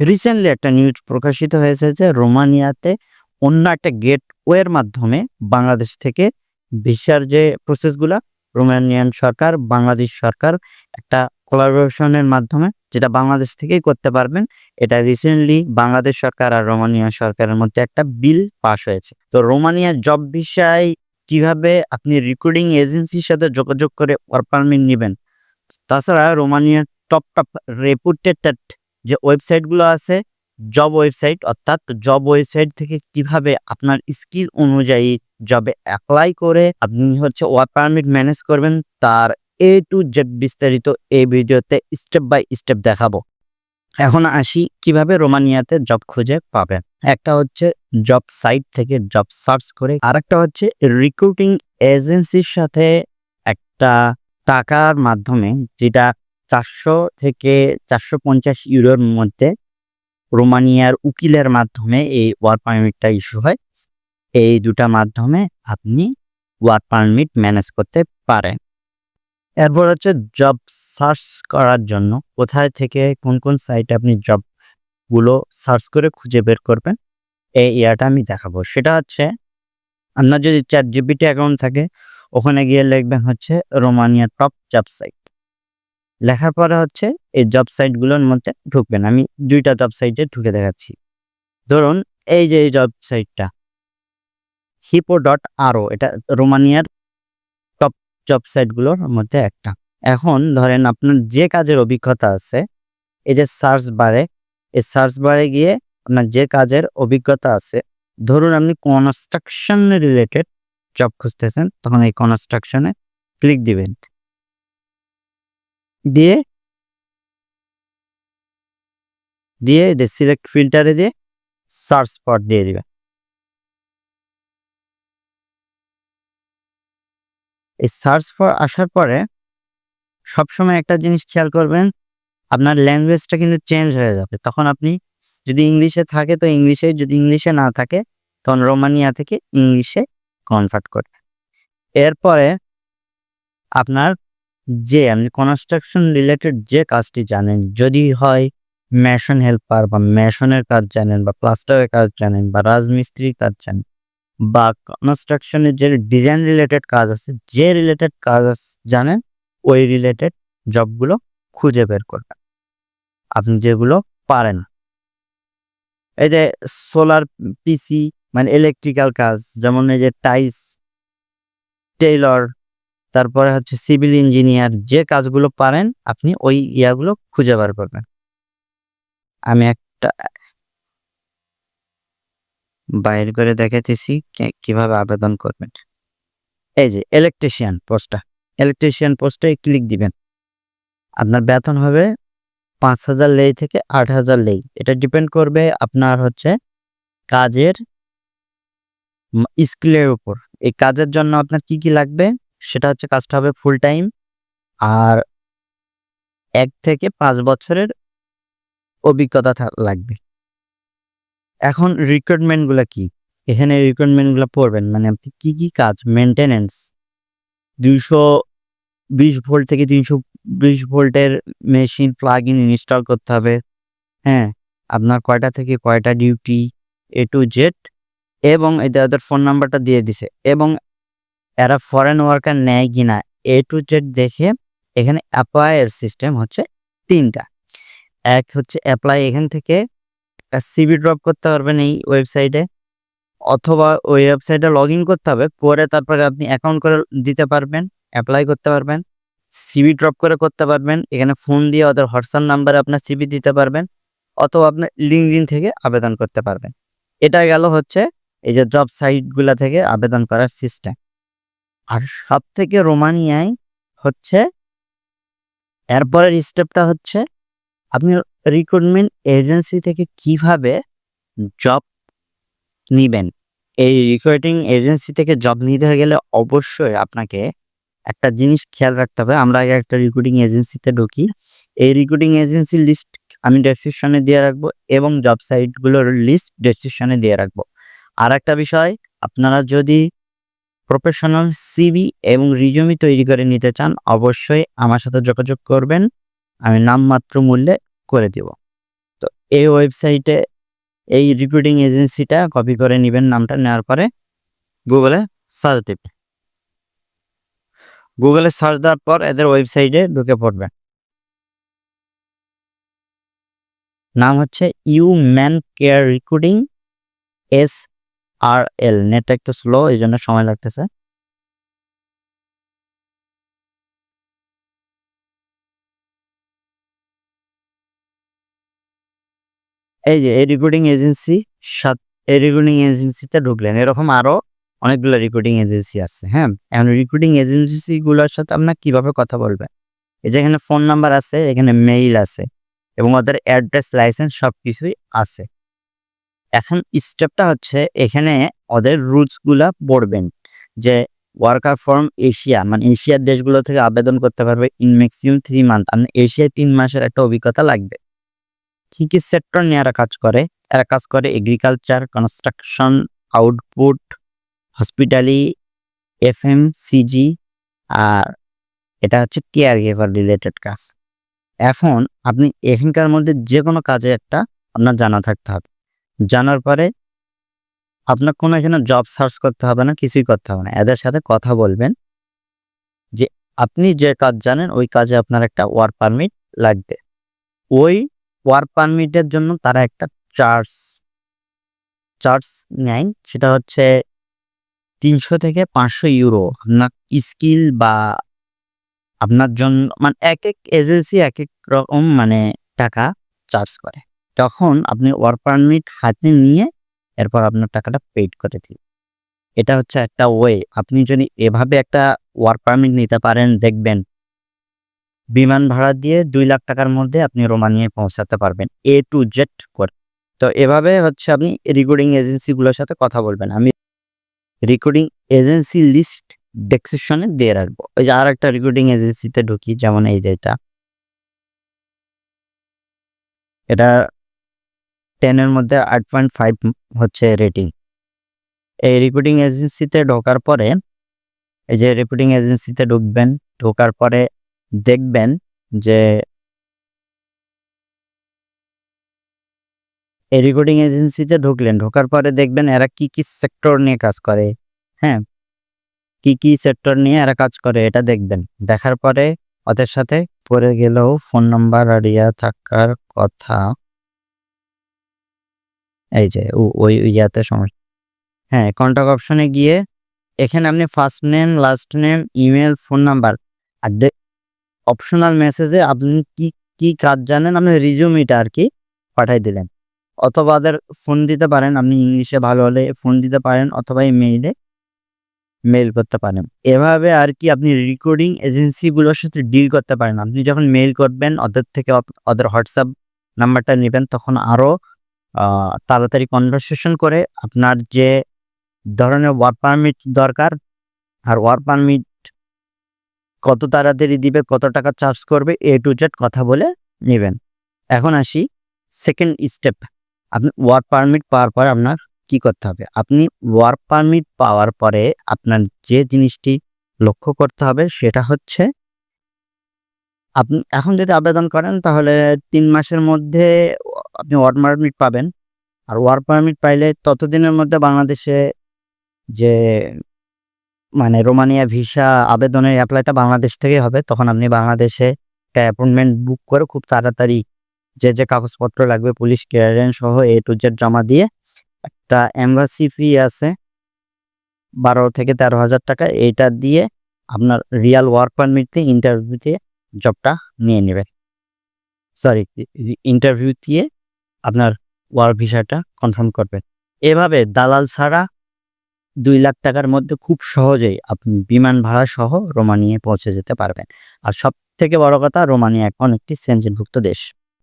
Recently একটা news প্রকাশিত হয়েছে যে রোমানিয়াতে অন্য একটা গেটওয়ের মাধ্যমে বাংলাদেশ থেকে ভিসার যে প্রসেসগুলা রোমানিয়ান সরকার, বাংলাদেশ সরকার একটা কোলাবোরেশনের মাধ্যমে যেটা বাংলাদেশ থেকেই করতে পারবেন, এটা রিসেন্টলি বাংলাদেশ সরকার আর রোমানিয়া সরকারের মধ্যে একটা বিল পাস হয়েছে। তো রোমানিয়া জব ভিসায় কীভাবে আপনি রিক্রুটিং এজেন্সির সাথে যোগাযোগ করে ওয়ার্ক পারমিট নেবেন? তাছাড়া রোমানিয়ার টপ টপ রেপুটেড যে ওয়েবসাইটগুলো আছে জব ওয়েবসাইট অর্থাৎ জব ওয়েবসাইট থেকে কীভাবে আপনার স্কিল অনুযায়ী জবে অ্যাপ্লাই করে আপনি হচ্ছে ওয়ার্ক পারমিট ম্যানেজ করবেন, তার এ টু জেড বিস্তারিত এই ভিডিওতে স্টেপ বাই স্টেপ দেখাবো। এখন আসি কীভাবে রোমানিয়াতে জব খুঁজে পাবেন। একটা হচ্ছে জব সাইট থেকে জব সার্চ করে আর একটা হচ্ছে রিক্রুটিং এজেন্সির সাথে একটা টাকার মাধ্যমে, যেটা চারশো থেকে চারশো পঞ্চাশ ইউরোর মধ্যে রোমানিয়ার উকিলের মাধ্যমে এই ওয়ার্ক পারমিটটা ইস্যু হয়। এই দুটা মাধ্যমে আপনি ওয়ার পারমিট ম্যানেজ করতে পারেন। এরপর হচ্ছে জব সার্চ করার জন্য কোথায় থেকে কোন কোন সাইটে আপনি জবগুলো সার্চ করে খুঁজে বের করবেন, এই ইয়াটা আমি দেখাবো। সেটা হচ্ছে আপনার যদি চ্যাট জিপিটি অ্যাকাউন্ট থাকে, ওখানে গিয়ে লিখবেন হচ্ছে রোমানিয়া টপ জব সাইট। লেখার পরে হচ্ছে এই জব সাইটগুলোর মধ্যে ঢুকবেন। আমি দুইটা জব সাইটে ঢুকে দেখাচ্ছি। ধরুন এই যে এই জব সাইটটা হিপো ডট আরও এটা রোমানিয়ার টপ জব সাইটগুলোর মধ্যে একটা। এখন ধরেন আপনার যে কাজের অভিজ্ঞতা আছে, এই যে সার্চ বারে এই সার্চ বারে গিয়ে আপনার যে কাজের অভিজ্ঞতা আছে, ধরুন আপনি কনস্ট্রাকশন রিলেটেড জব খুঁজতেছেন, তখন এই কনস্ট্রাকশনে ক্লিক দিবেন। দিয়ে দিয়ে সিলেক্ট ফিল্টারে দিয়ে সার্চ স্পট দিয়ে দিবে। এই সার্চ ফর আসার পরে সবসময় একটা জিনিস খেয়াল করবেন, আপনার ল্যাঙ্গুয়েজটা কিন্তু চেঞ্জ হয়ে যাবে। তখন আপনি যদি ইংলিশে থাকে তো ইংলিশে, যদি ইংলিশে না থাকে তখন রোমানিয়া থেকে ইংলিশে কনভার্ট করবে এরপরে আপনার যে আপনি কনস্ট্রাকশন রিলেটেড যে কাজটি জানেন, যদি হয় মেশন হেল্পার বা মেশনের কাজ জানেন বা প্লাস্টারের কাজ জানেন বা রাজমিস্ত্রির কাজ জানেন বা কনস্ট্রাকশনের যে ডিজাইন রিলেটেড কাজ আছে, যে রিলেটেড কাজ জানেন, ওই রিলেটেড জবগুলো খুঁজে বের করবেন। আপনি যেগুলো পারেন। এই যে সোলার পিসি মানে ইলেকট্রিক্যাল কাজ, যেমন এই যে টাইলস টেইলর তারপরে হচ্ছে সিভিল ইঞ্জিনিয়ার যে কাজগুলো পারেন, আপনি ওই ইয়াগুলো খুঁজে বার করবেন। আমি একটা বাইর করে দেখাতেছি কীভাবে আবেদন করবেন। এই যে ইলেকট্রিশিয়ান পোস্টটা ইলেকট্রিশিয়ান পোস্টে ক্লিক দিবেন। আপনার বেতন হবে পাঁচ হাজার লেই থেকে আট হাজার লেই। এটা ডিপেন্ড করবে আপনার হচ্ছে কাজের স্কিলের উপর। এই কাজের জন্য আপনার কি কি লাগবে? সেটা হচ্ছে কাজটা হবে ফুল টাইম আর এক থেকে পাঁচ বছরের অভিজ্ঞতা লাগবে। এখন রিক্রুটমেন্টগুলো কি? এখানে রিক্রুটমেন্টগুলো পড়বেন মানে আপনি কি কি কাজ? মেনটেনেন্স দুইশো বিশ ভোল্ট থেকে তিনশো বিশ ভোল্টের মেশিন প্লাগ ইন ইনস্টল করতে হবে হ্যাঁ? আপনার কয়টা থেকে কয়টা ডিউটি এ টু জেড এবং এদের ফোন নাম্বারটা দিয়ে দিছে, এবং এরা ফরেন ওয়ার্কার নেয় কিনা এ টু জেড দেখে এখানে অ্যাপ্লাইয়ের সিস্টেম হচ্ছে তিনটা। এক হচ্ছে অ্যাপ্লাই এখান থেকে সিবি ড্রপ করতে পারবেন এই ওয়েবসাইটে অথবা ওই ওয়েবসাইটে লগ ইন করতে হবে, করে তারপরে আপনি অ্যাকাউন্ট করে দিতে পারবেন অ্যাপ্লাই করতে পারবেন সিবি ড্রপ করে করতে পারবেন, এখানে ফোন দিয়ে ওদের হোয়াটসঅ্যাপ নাম্বারে আপনার সিবি দিতে পারবেন, অথবা আপনি লিঙ্কডিন থেকে আবেদন করতে পারবেন। এটা গেল হচ্ছে এই যে জব সাইটগুলা থেকে আবেদন করার সিস্টেম আর সব থেকে রোমানিয়ায় হচ্ছে, এরপরের স্টেপটা হচ্ছে, আপনি রিক্রুটমেন্ট এজেন্সি থেকে কীভাবে জব নিবেন? এই রিক্রুটিং এজেন্সি থেকে জব নিতে গেলে অবশ্যই আপনাকে একটা জিনিস খেয়াল রাখতে হবে। আমরা আগে একটা রিক্রুটিং এজেন্সিতে ঢুকি। এই রিক্রুটিং এজেন্সির লিস্ট আমি ডেসক্রিপশনে দিয়ে রাখব এবং জব সাইটগুলোর লিস্ট ডেসক্রিপশনে দিয়ে রাখব। আর একটা বিষয়, আপনারা যদি প্রফেশনাল সিভি এবং রিজমি তৈরি করে নিতে চান, অবশ্যই আমার সাথে যোগাযোগ করবেন। আমি নামমাত্র মূল্যে করে দেব। তো এই ওয়েবসাইটে এই রিক্রুটিং এজেন্সিটা কপি করে নেবেন নামটা, নেওয়ার পরে গুগলে সার্চ দেবে গুগলে সার্চ দেওয়ার পর এদের ওয়েবসাইটে ঢুকে পড়বে। নাম হচ্ছে human care recruiting, S R L নেটটা একটু স্লো এই জন্য সময় লাগতেছে। এই যে, এই রিক্রুটিং এজেন্সি সাত, এই রিক্রুটিং এজেন্সিতে ঢুকলেন। এরকম আরও অনেকগুলো রিক্রুটিং এজেন্সি আছে হ্যাঁ? এখন রিক্রুটিং এজেন্সিগুলোর সাথে আপনার কীভাবে কথা বলবেন? এই যে, এখানে ফোন নাম্বার আছে, এখানে মেইল আছে এবং ওদের অ্যাড্রেস লাইসেন্স সব কিছুই আছে। এখন স্টেপটা হচ্ছে এখানে ওদের রুলসগুলা পড়বেন। যে ওয়ার্কার ফর্ম এশিয়া মানে এশিয়ার দেশগুলো থেকে আবেদন করতে পারবে ইন ম্যাক্সিমাম থ্রি মান্থ আপনার এশিয়ায় তিন মাসের একটা অভিজ্ঞতা লাগবে। কি কি সেক্টর নিয়ে এরা কাজ করে? এরা কাজ করে agriculture construction output hospitality F M CG আর এটা হচ্ছে কেয়ার গিভার রিলেটেড কাজ। এখন আপনি এখানকার মধ্যে যে কোনো কাজে একটা আপনার জানা থাকতে হবে। জানার পরে আপনার কোনো এখানে জব সার্চ করতে হবে না, কিছুই করতে হবে না। এদের সাথে কথা বলবেন, যে আপনি যে কাজ জানেন, ওই কাজে আপনার একটা ওয়ার্ক পারমিট লাগবে। ওই ওয়ার্ক পারমিটের জন্য তারা একটা চার্জ চার্জ নেয়, সেটা হচ্ছে তিনশো থেকে পাঁচশো ইউরো আপনার স্কিল বা আপনার জন্য মানে এক এক এজেন্সি এক এক রকম মানে টাকা চার্জ করে। তখন আপনি ওয়ার্ক পারমিট হাতে নিয়ে এরপর আপনার টাকাটা পেড করে দিন। এটা হচ্ছে একটা ওয়ে আপনি যদি এভাবে একটা ওয়ার্ক পারমিট নিতে পারেন, দেখবেন বিমান ভাড়া দিয়ে দুই লাখ টাকার মধ্যে আপনি রোমানিয়ায় পৌঁছাতে পারবেন এ টু জেড করে। তো এভাবে হচ্ছে আপনি রিক্রুটিং এজেন্সিগুলোর সাথে কথা বলবেন। আমি রেকর্ডিং এজেন্সি লিস্ট ডেসক্রিপশনে দিয়ে রাখব। ওই যে আর একটা রিক্রুটিং এজেন্সিতে ঢুকি, যেমন এই যে এটা টেনের মধ্যে আট পয়েন্ট ফাইভ হচ্ছে রেটিং এই রিক্রুটিং এজেন্সিতে ঢোকার পরে, এই যে রিক্রুটিং এজেন্সিতে ঢুকবেন, ঢোকার পরে দেখবেন যে এই রিক্রুটিং এজেন্সিতে ঢুকলেন, ঢোকার পরে দেখবেন এরা কি কি সেক্টর নিয়ে কাজ করে হ্যাঁ? কি কি সেক্টর নিয়ে এরা কাজ করে, এটা দেখবেন। দেখার পরে ওদের সাথে পরে গেলেও ফোন নাম্বার আর ইয়া থাকার কথা এই যে ওই ইয়াতে সমস্যা। হ্যাঁ কন্ট্যাক্ট অপশনে গিয়ে এখানে আপনি first name last name email phone number আর অপশনাল মেসেজে আপনি কি কি কাজ জানেন আপনি রিজুমিটা আর কি পাঠাই দিলেন। অথবা ওদের ফোন দিতে পারেন, আপনি ইংলিশে ভালো হলে ফোন দিতে পারেন অথবা মেইলে মেইল করতে পারেন। এভাবে আর কি আপনি রেকর্ডিং এজেন্সিগুলোর সাথে ডিল করতে পারেন। আপনি যখন মেইল করবেন, ওদের থেকে ওদের হোয়াটসঅ্যাপ নাম্বারটা নেবেন, তখন আরও তাড়াতাড়ি কনভারসেশন করে আপনার যে ধরনের ওয়ার্ক পারমিট দরকার আর ওয়ার্ক পারমিট কত তাড়াতাড়ি দিবে, কত টাকা চার্জ করবে এ টু জেড কথা বলে নেবেন। এখন আসি সেকেন্ড স্টেপ আপনি ওয়ার্ক পারমিট পাওয়ার পর আপনার কি করতে হবে? আপনি ওয়ার্ক পারমিট পাওয়ার পরে আপনার যে জিনিসটি লক্ষ্য করতে হবে সেটা হচ্ছে আপনি, এখন যদি আবেদন করেন তাহলে তিন মাসের মধ্যে আপনি ওয়ার্ক পারমিট পাবেন। আর ওয়ার্ক পারমিট পাইলে ততদিনের মধ্যে বাংলাদেশে যে মানে রোমানিয়া ভিসা আবেদনের অ্যাপ্লাইটা বাংলাদেশ থেকে হবে, তখন আপনি বাংলাদেশে একটা অ্যাপয়েন্টমেন্ট বুক করে খুব তাড়াতাড়ি যে যে কাগজপত্র লাগবে পুলিশ ক্লিয়ারেন্স সহ এ টু জেড জমা দিয়ে একটা এম্বাসি ফি আছে বারো থেকে তেরো হাজার টাকা। এইটা দিয়ে আপনার রিয়াল ওয়ার্ক পারমিট দিয়ে ইন্টারভিউ দিয়ে জবটা নিয়ে নেবে সরি ইন্টারভিউ দিয়ে আপনার ওয়ার্ক ভিসাটা কনফার্ম করবে। এভাবে দালাল ছাড়া দুই লাখ টাকার মধ্যে খুব সহজেই আপনি বিমান ভাড়া সহ রোমানিয়ায় পৌঁছে যেতে পারবেন। আর সব থেকে বড় কথা, রোমানিয়া এখন একটি সেঞ্জিনভুক্ত দেশ।